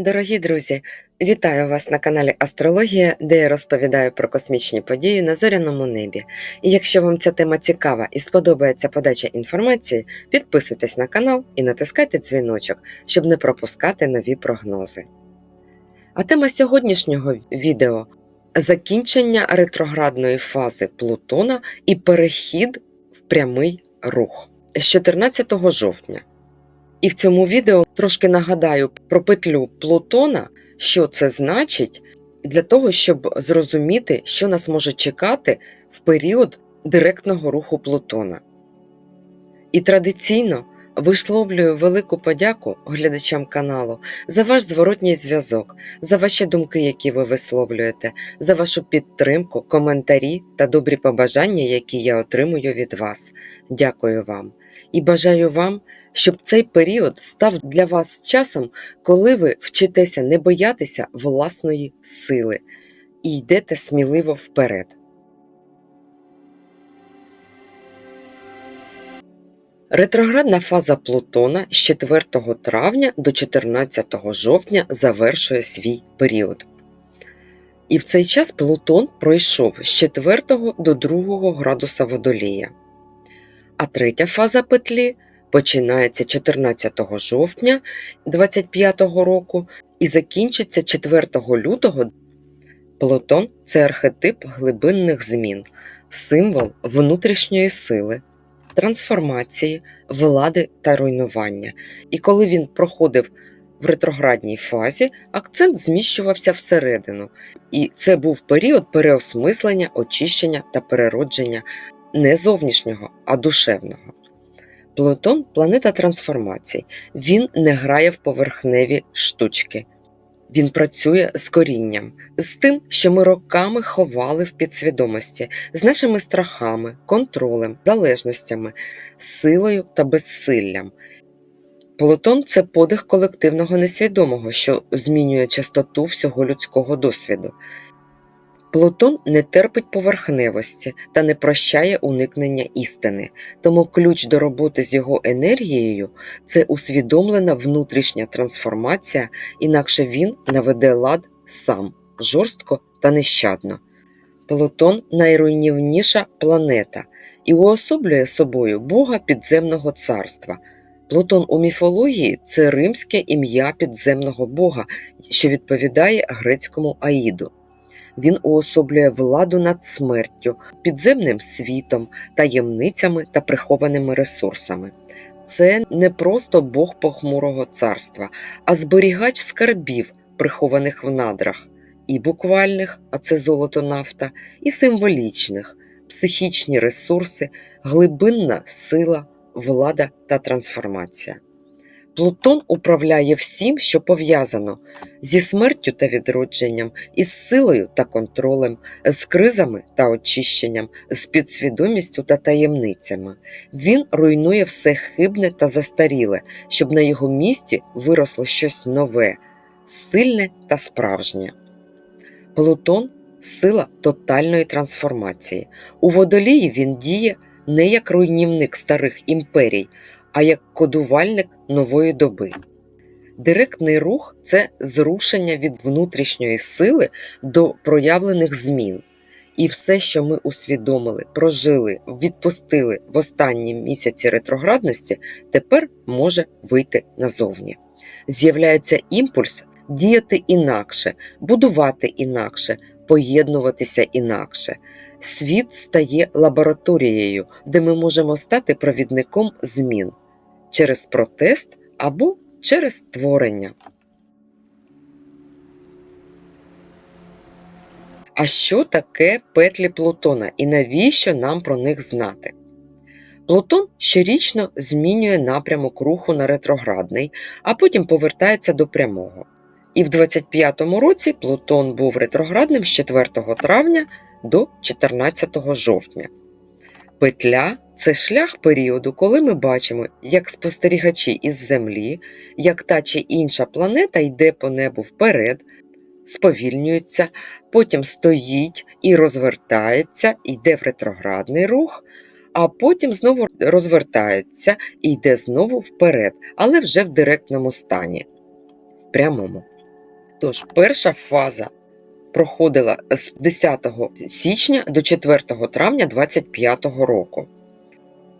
Дорогі друзі, вітаю вас на каналі Астрологія, де я розповідаю про космічні події на зоряному небі. І якщо вам ця тема цікава і сподобається подача інформації, підписуйтесь на канал і натискайте дзвіночок, щоб не пропускати нові прогнози. А тема сьогоднішнього відео закінчення ретроградної фази Плутона і перехід в прямий рух з 14 жовтня. І в цьому відео трошки нагадаю про петлю Плутона, що це значить, для того, щоб зрозуміти, що нас може чекати в період директного руху Плутона. І традиційно висловлюю велику подяку глядачам каналу за ваш зворотній зв'язок, за ваші думки, які ви висловлюєте, за вашу підтримку, коментарі та добрі побажання, які я отримую від вас. Дякую вам і бажаю вам щоб цей період став для вас часом, коли ви вчитеся не боятися власної сили і йдете сміливо вперед. Ретроградна фаза Плутона з 4 травня до 14 жовтня завершує свій період. І в цей час Плутон пройшов з 4 до 2 градуса Водолія. А третя фаза петлі починається 14 жовтня 2025 року і закінчиться 4 лютого. Плутон це архетип глибинних змін, символ внутрішньої сили, трансформації, влади та руйнування. І коли він проходив в ретроградній фазі, акцент зміщувався всередину, і це був період переосмислення, очищення та переродження не зовнішнього, а душевного. Плутон планета трансформацій. Він не грає в поверхневі штучки. Він працює з корінням, з тим, що ми роками ховали в підсвідомості, з нашими страхами, контролем, залежностями, силою та безсиллям. Плутон це подих колективного несвідомого, що змінює частоту всього людського досвіду. Плутон не терпить поверхневості та не прощає уникнення істини, тому ключ до роботи з його енергією це усвідомлена внутрішня трансформація, інакше він наведе лад сам жорстко та нещадно. Плутон найруйнівніша планета і уособлює собою Бога підземного царства. Плутон у міфології це римське ім'я підземного Бога, що відповідає грецькому Аїду. Він уособлює владу над смертю, підземним світом, таємницями та прихованими ресурсами. Це не просто Бог похмурого царства, а зберігач скарбів, прихованих в надрах, і буквальних, а це золото нафта, і символічних, психічні ресурси, глибинна сила, влада та трансформація. Плутон управляє всім, що пов'язано зі смертю та відродженням, із силою та контролем, з кризами та очищенням, з підсвідомістю та таємницями. Він руйнує все хибне та застаріле, щоб на його місці виросло щось нове, сильне та справжнє. Плутон сила тотальної трансформації. У водолії він діє не як руйнівник старих імперій а як кодувальник нової доби. Директний рух це зрушення від внутрішньої сили до проявлених змін. І все, що ми усвідомили, прожили, відпустили в останні місяці ретроградності, тепер може вийти назовні. З'являється імпульс діяти інакше, будувати інакше, поєднуватися інакше. Світ стає лабораторією, де ми можемо стати провідником змін через протест або через творення. А що таке петлі Плутона і навіщо нам про них знати? Плутон щорічно змінює напрямок руху на ретроградний, а потім повертається до прямого. І в 25-му році Плутон був ретроградним з 4 травня до 14 жовтня. Петля це шлях періоду, коли ми бачимо, як спостерігачі із Землі, як та чи інша планета йде по небу вперед, сповільнюється, потім стоїть і розвертається, йде в ретроградний рух, а потім знову розвертається і йде знову вперед, але вже в директному стані, в прямому. Тож, перша фаза проходила з 10 січня до 4 травня 2025 року.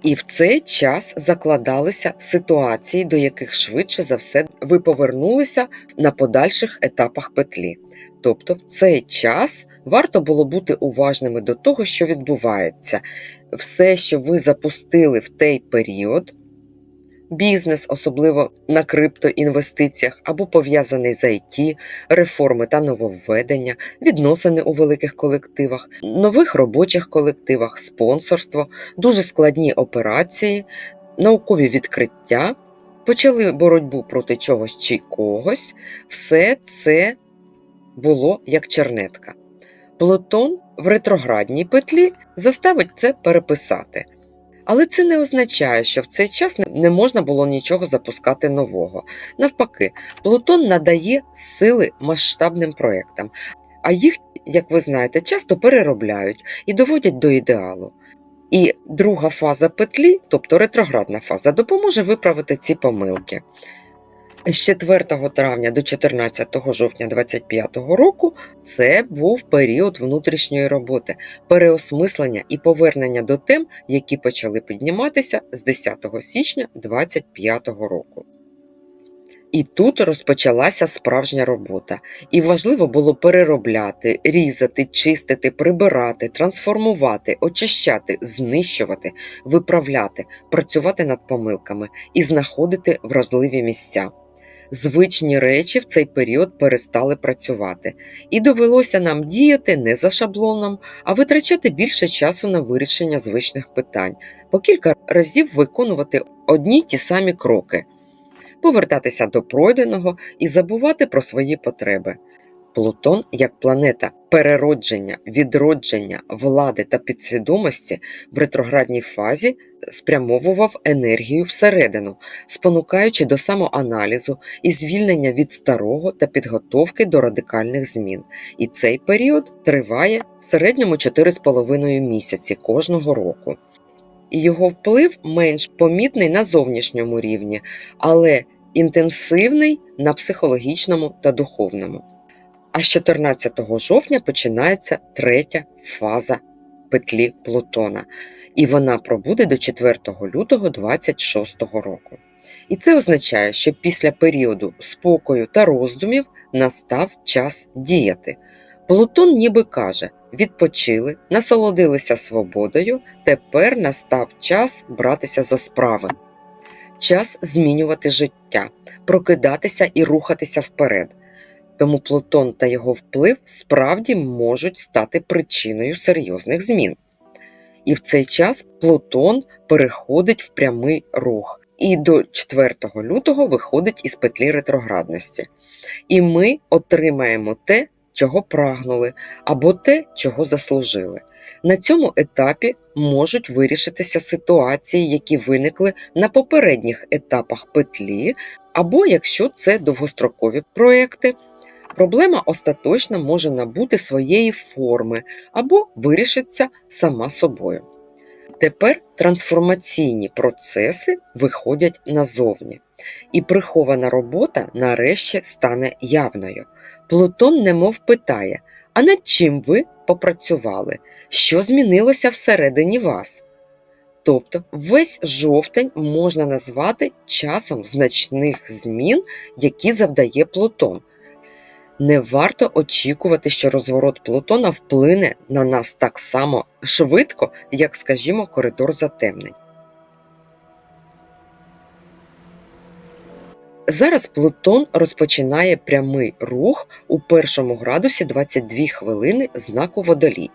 І в цей час закладалися ситуації, до яких швидше за все ви повернулися на подальших етапах петлі. Тобто, в цей час варто було бути уважними до того, що відбувається. Все, що ви запустили в той період, бізнес, особливо на криптоінвестиціях або пов'язаний з IT, реформи та нововведення, відносини у великих колективах, нових робочих колективах, спонсорство, дуже складні операції, наукові відкриття, почали боротьбу проти чогось чи когось, все це було як чернетка. Плутон в ретроградній петлі заставить це переписати. Але це не означає, що в цей час не можна було нічого запускати нового. Навпаки, Плутон надає сили масштабним проєктам, а їх, як ви знаєте, часто переробляють і доводять до ідеалу. І друга фаза петлі, тобто ретроградна фаза, допоможе виправити ці помилки. З 4 травня до 14 жовтня 2025 року це був період внутрішньої роботи, переосмислення і повернення до тем, які почали підніматися з 10 січня 2025 року. І тут розпочалася справжня робота, і важливо було переробляти, різати, чистити, прибирати, трансформувати, очищати, знищувати, виправляти, працювати над помилками і знаходити вразливі місця звичні речі в цей період перестали працювати, і довелося нам діяти не за шаблоном, а витрачати більше часу на вирішення звичних питань, по кілька разів виконувати одні й ті самі кроки, повертатися до пройденого і забувати про свої потреби. Плутон як планета переродження, відродження, влади та підсвідомості в ретроградній фазі спрямовував енергію всередину, спонукаючи до самоаналізу і звільнення від старого та підготовки до радикальних змін. І цей період триває в середньому 4,5 місяці кожного року. І його вплив менш помітний на зовнішньому рівні, але інтенсивний на психологічному та духовному. А з 14 жовтня починається третя фаза петлі Плутона, і вона пробуде до 4 лютого 26 року. І це означає, що після періоду спокою та роздумів настав час діяти. Плутон ніби каже: відпочили, насолодилися свободою, тепер настав час братися за справи. Час змінювати життя, прокидатися і рухатися вперед. Тому Плутон та його вплив справді можуть стати причиною серйозних змін. І в цей час Плутон переходить в прямий рух і до 4 лютого виходить із петлі ретроградності. І ми отримаємо те, чого прагнули, або те, чого заслужили. На цьому етапі можуть вирішитися ситуації, які виникли на попередніх етапах петлі, або якщо це довгострокові проекти проблема остаточно може набути своєї форми або вирішиться сама собою. Тепер трансформаційні процеси виходять назовні, і прихована робота нарешті стане явною. Плутон немов питає: а над чим ви попрацювали? Що змінилося всередині вас? Тобто весь жовтень можна назвати часом значних змін, які завдає Плутон. Не варто очікувати, що розворот Плутона вплине на нас так само швидко, як, скажімо, коридор затемнень. Зараз Плутон розпочинає прямий рух у першому градусі 22 хвилини знаку водолій.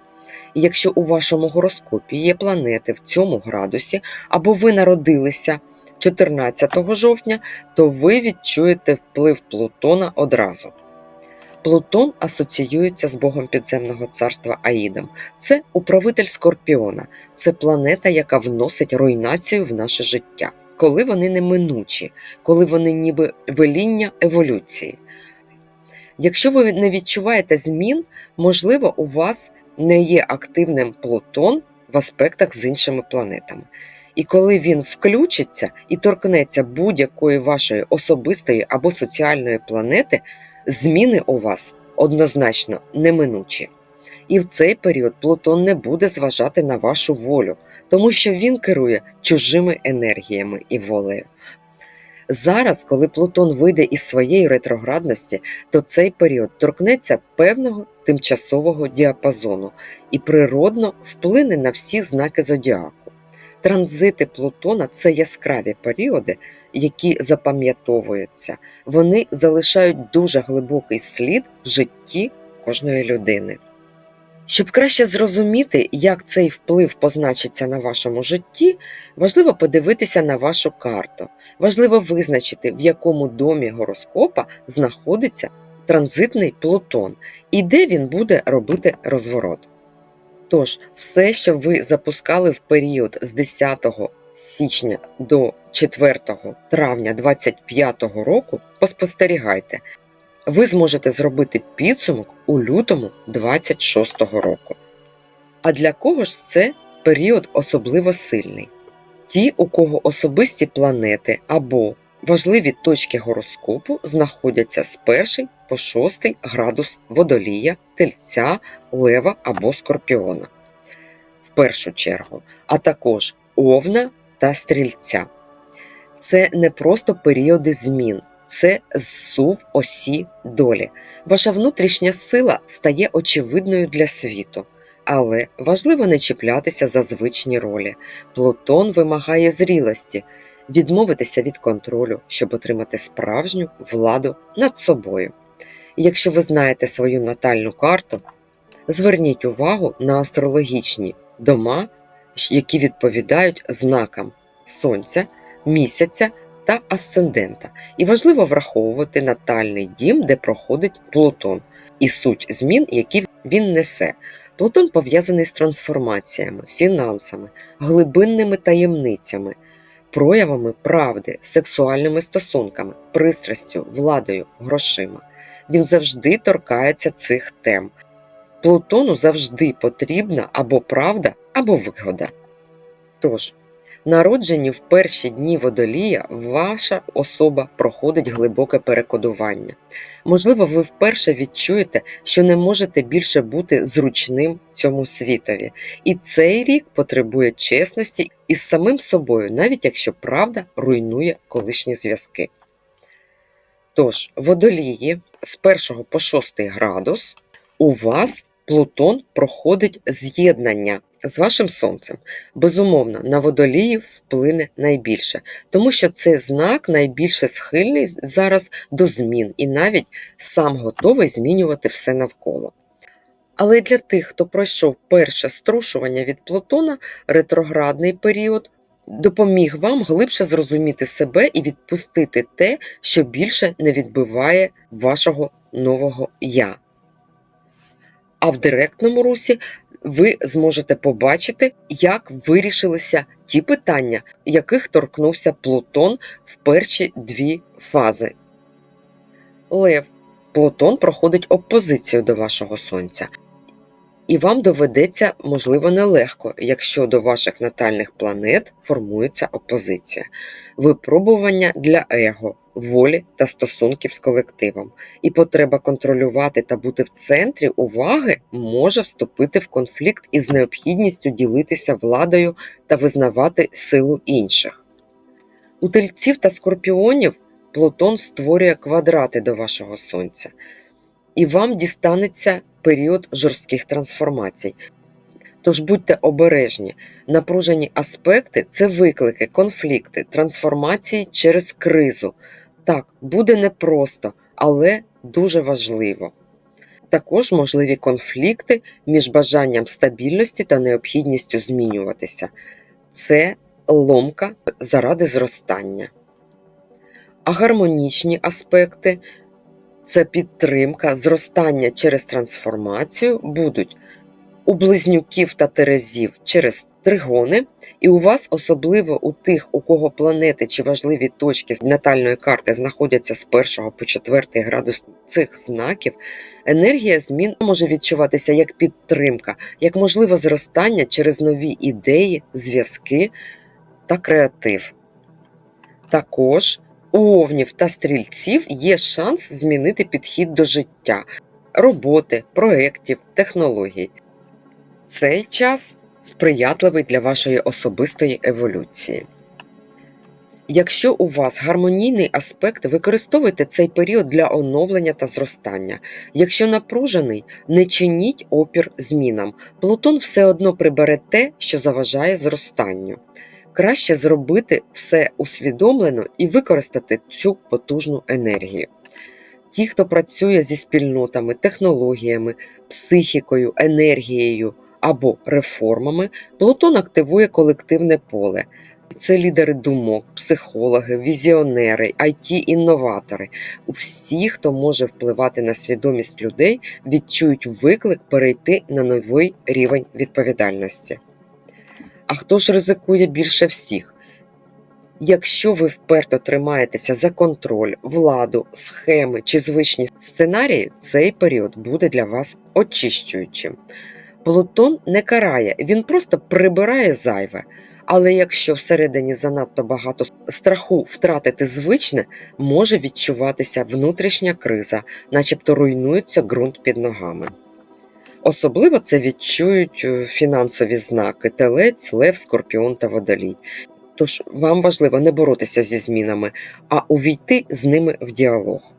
Якщо у вашому гороскопі є планети в цьому градусі, або ви народилися 14 жовтня, то ви відчуєте вплив Плутона одразу. Плутон асоціюється з Богом підземного царства Аїдом. Це управитель Скорпіона, це планета, яка вносить руйнацію в наше життя, коли вони неминучі, коли вони ніби веління еволюції. Якщо ви не відчуваєте змін, можливо, у вас не є активним Плутон в аспектах з іншими планетами. І коли він включиться і торкнеться будь-якої вашої особистої або соціальної планети, Зміни у вас однозначно неминучі. І в цей період Плутон не буде зважати на вашу волю, тому що він керує чужими енергіями і волею. Зараз, коли Плутон вийде із своєї ретроградності, то цей період торкнеться певного тимчасового діапазону і природно вплине на всі знаки зодіаку. Транзити Плутона це яскраві періоди, які запам'ятовуються. Вони залишають дуже глибокий слід в житті кожної людини. Щоб краще зрозуміти, як цей вплив позначиться на вашому житті, важливо подивитися на вашу карту. Важливо визначити, в якому домі гороскопа знаходиться транзитний Плутон і де він буде робити розворот. Тож, все, що ви запускали в період з 10 січня до 4 травня 2025 року, поспостерігайте. Ви зможете зробити підсумок у лютому 26 року. А для кого ж це період особливо сильний? Ті, у кого особисті планети або важливі точки гороскопу знаходяться з 1 по 6 градус водолія, тельця, лева або скорпіона. В першу чергу, а також овна та стрільця. Це не просто періоди змін, це зсув осі долі. Ваша внутрішня сила стає очевидною для світу. Але важливо не чіплятися за звичні ролі. Плутон вимагає зрілості, відмовитися від контролю, щоб отримати справжню владу над собою. Якщо ви знаєте свою натальну карту, зверніть увагу на астрологічні дома, які відповідають знакам Сонця, місяця та асцендента. І важливо враховувати натальний дім, де проходить Плутон, і суть змін, які він несе. Плутон пов'язаний з трансформаціями, фінансами, глибинними таємницями, проявами правди, сексуальними стосунками, пристрастю, владою, грошима. Він завжди торкається цих тем. Плутону завжди потрібна або правда, або вигода. Тож, народжені в перші дні водолія, ваша особа проходить глибоке перекодування. Можливо, ви вперше відчуєте, що не можете більше бути зручним цьому світові, і цей рік потребує чесності із самим собою, навіть якщо правда руйнує колишні зв'язки. Тож, водолії з 1 по 6 градус у вас Плутон проходить з'єднання з вашим сонцем. Безумовно, на водоліїв вплине найбільше, тому що цей знак найбільше схильний зараз до змін і навіть сам готовий змінювати все навколо. Але для тих, хто пройшов перше струшування від Плутона, ретроградний період допоміг вам глибше зрозуміти себе і відпустити те, що більше не відбиває вашого нового я. А в директному русі ви зможете побачити, як вирішилися ті питання, яких торкнувся Плутон в перші дві фази. Лев. Плутон проходить опозицію до вашого сонця. І вам доведеться, можливо, нелегко, якщо до ваших натальних планет формується опозиція, випробування для его, волі та стосунків з колективом. І потреба контролювати та бути в центрі уваги може вступити в конфлікт із необхідністю ділитися владою та визнавати силу інших. У тельців та скорпіонів Плутон створює квадрати до вашого сонця, і вам дістанеться період жорстких трансформацій. Тож будьте обережні, напружені аспекти це виклики, конфлікти, трансформації через кризу. Так, буде непросто, але дуже важливо. Також можливі конфлікти між бажанням стабільності та необхідністю змінюватися. Це ломка заради зростання. А гармонічні аспекти це підтримка, зростання через трансформацію будуть у близнюків та терезів через тригони, і у вас, особливо у тих, у кого планети чи важливі точки натальної карти знаходяться з 1 по 4 градус цих знаків, енергія змін може відчуватися як підтримка, як можливе зростання через нові ідеї, зв'язки та креатив. Також У овнів та стрільців є шанс змінити підхід до життя, роботи, проєктів, технологій. Цей час сприятливий для вашої особистої еволюції. Якщо у вас гармонійний аспект, використовуйте цей період для оновлення та зростання. Якщо напружений, не чиніть опір змінам. Плутон все одно прибере те, що заважає зростанню. Краще зробити все усвідомлено і використати цю потужну енергію. Ті, хто працює зі спільнотами, технологіями, психікою, енергією або реформами, Плутон активує колективне поле. Це лідери думок, психологи, візіонери, it інноватори Усі, хто може впливати на свідомість людей, відчують виклик перейти на новий рівень відповідальності. А хто ж ризикує більше всіх? Якщо ви вперто тримаєтеся за контроль, владу, схеми чи звичні сценарії, цей період буде для вас очищуючим. Плутон не карає, він просто прибирає зайве. Але якщо всередині занадто багато страху втратити звичне, може відчуватися внутрішня криза, начебто руйнується ґрунт під ногами. Особливо це відчують е, фінансові знаки телець, лев, скорпіон та водолій. Тож вам важливо не боротися зі змінами, а увійти з ними в діалог.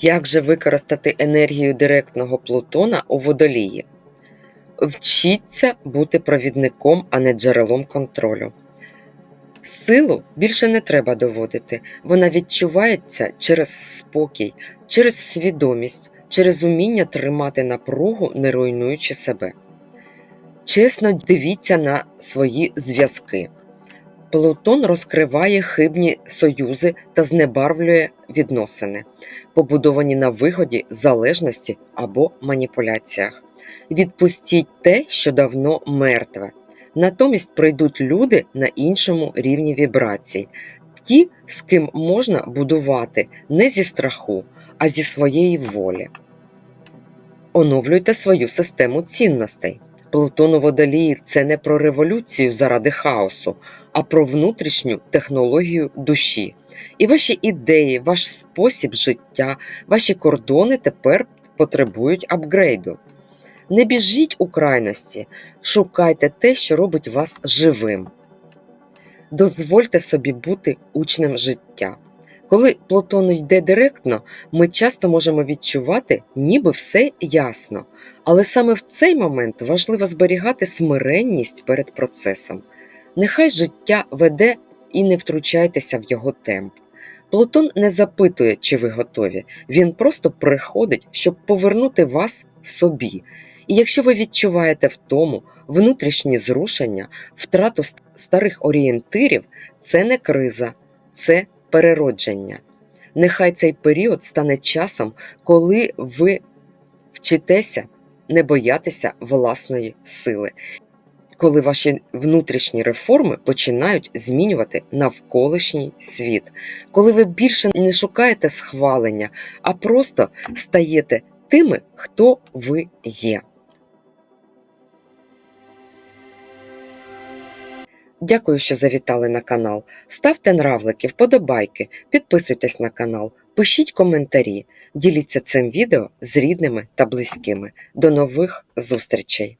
Як же використати енергію директного Плутона у водолії? Вчіться бути провідником, а не джерелом контролю. Силу більше не треба доводити, вона відчувається через спокій, через свідомість, через уміння тримати напругу, не руйнуючи себе. Чесно дивіться на свої зв'язки. Плутон розкриває хибні союзи та знебарвлює відносини, побудовані на вигоді, залежності або маніпуляціях. Відпустіть те, що давно мертве. Натомість прийдуть люди на іншому рівні вібрацій, ті, з ким можна будувати не зі страху, а зі своєї волі. Оновлюйте свою систему цінностей. Плутон у водолії це не про революцію заради хаосу, а про внутрішню технологію душі. І ваші ідеї, ваш спосіб життя, ваші кордони тепер потребують апгрейду. Не біжіть у крайності, шукайте те, що робить вас живим. Дозвольте собі бути учнем життя. Коли Плутон йде директно, ми часто можемо відчувати, ніби все ясно, але саме в цей момент важливо зберігати смиренність перед процесом. Нехай життя веде і не втручайтеся в його темп. Плутон не запитує, чи ви готові, він просто приходить, щоб повернути вас собі. І якщо ви відчуваєте втому, внутрішні зрушення, втрату старих орієнтирів, це не криза, це переродження. Нехай цей період стане часом, коли ви вчитеся не боятися власної сили, коли ваші внутрішні реформи починають змінювати навколишній світ, коли ви більше не шукаєте схвалення, а просто стаєте тими, хто ви є. Дякую, що завітали на канал. Ставте нравлики, вподобайки, підписуйтесь на канал, пишіть коментарі, діліться цим відео з рідними та близькими. До нових зустрічей!